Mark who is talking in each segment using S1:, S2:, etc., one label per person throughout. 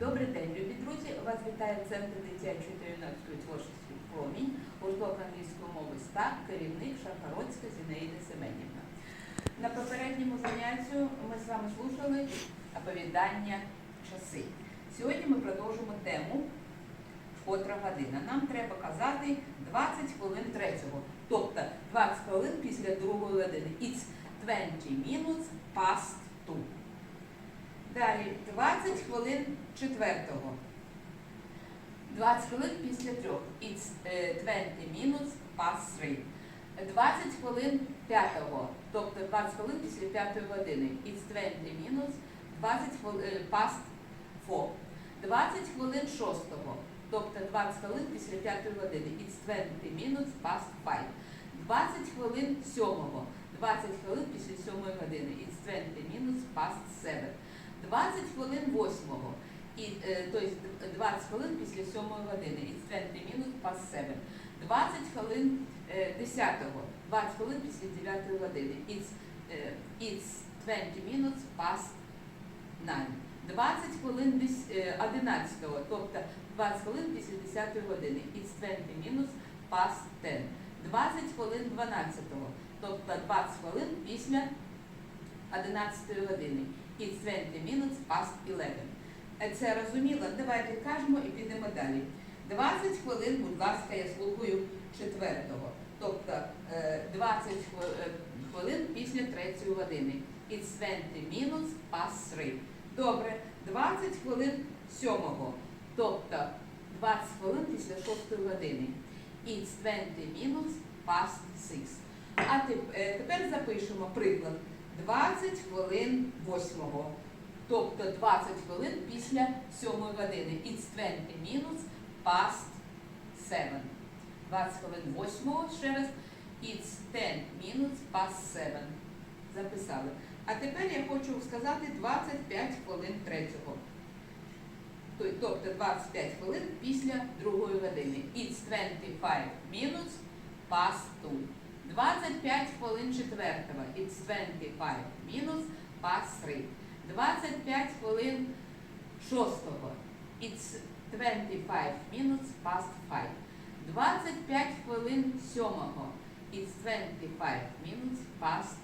S1: Добрий день, любі друзі! Вас вітає Центр дитячої та юнацької творчості Промінь, гурток англійської мови СТА, керівник Шахародська Зінаїда Семенівна. На попередньому занятті ми з вами слухали оповідання часи. Сьогодні ми продовжимо тему котра година. Нам треба казати 20 хвилин третього, тобто 20 хвилин після другої години. It's 20 minutes past. Далі 20 хвилин четвертого. 20 хвилин після трьох. It's е, 20 minutes past three. 20 хвилин п'ятого, тобто 20 хвилин після п'ятої години. It's 20 minutes, 20 хвилин е, past four. 20 хвилин шостого, тобто 20 хвилин після п'ятої години. It's 20 minutes past five. 20 хвилин сьомого, 20 хвилин після сьомої години. It's 20 minutes past seven. 20 хвилин восьмого, і, е, тобто 20 хвилин після сьомої години. It's 20 minutes past seven. 20 хвилин е, десятого, 20 хвилин після дев'ятої години. It's, е, it's 20 minutes past nine. 20 хвилин е, 11-го, тобто 20 хвилин після 10 години. It's 20 minutes past 10. 20 хвилин 12-го, тобто 20 хвилин після 11 години. It's 20 minutes past 11. Е, Це розуміло? Давайте кажемо і підемо далі. 20 хвилин, будь ласка, я слухаю четвертого. Тобто е, 20 е, хвилин після 3 години. 20 minutes past 3. Добре, 20 хвилин сьомого. Тобто 20 хвилин після 6 години. 20 minutes past 6. А е, тепер запишемо приклад. 20 хвилин восьмого. Тобто 20 хвилин після 7 години. It's 20 minutes past 7. 20 хвилин восьмого ще раз. It's 10 minutes past 7. Записали. А тепер я хочу сказати 25 хвилин третього. Той- Тобто 25 хвилин після другої години. It's 25 minutes past 2. 25 хвилин четвертого. It's 25 minutes past 3. 25 хвилин шостого. It's 25 minutes past 5. 25 хвилин сьомого. It's 25 minutes past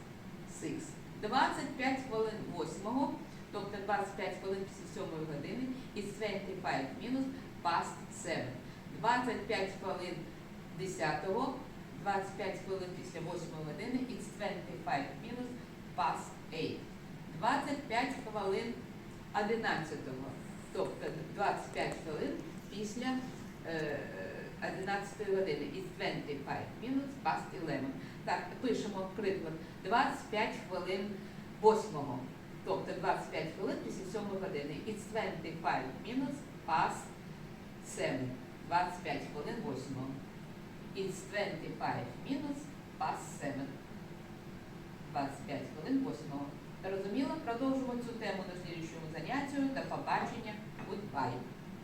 S1: 6. 25 хвилин восьмого, тобто 25 хвилин після сьомої години. It's 25 minutes past 7. 25 хвилин 10 25 хвилин після 8 години, it's 25 minutes past 8. 25 хвилин 11, тобто 25 хвилин після е, 11 години, it's 25 minutes past 11. Так, пишемо приклад. 25 хвилин 8, тобто 25 хвилин після 7 години, it's 25 minutes past 7. 25 хвилин 8. It's 25 minutes past 7. 25 хвилин 8. Розуміло? Продовжимо цю тему на слідчому заняттю. До побачення. Goodbye.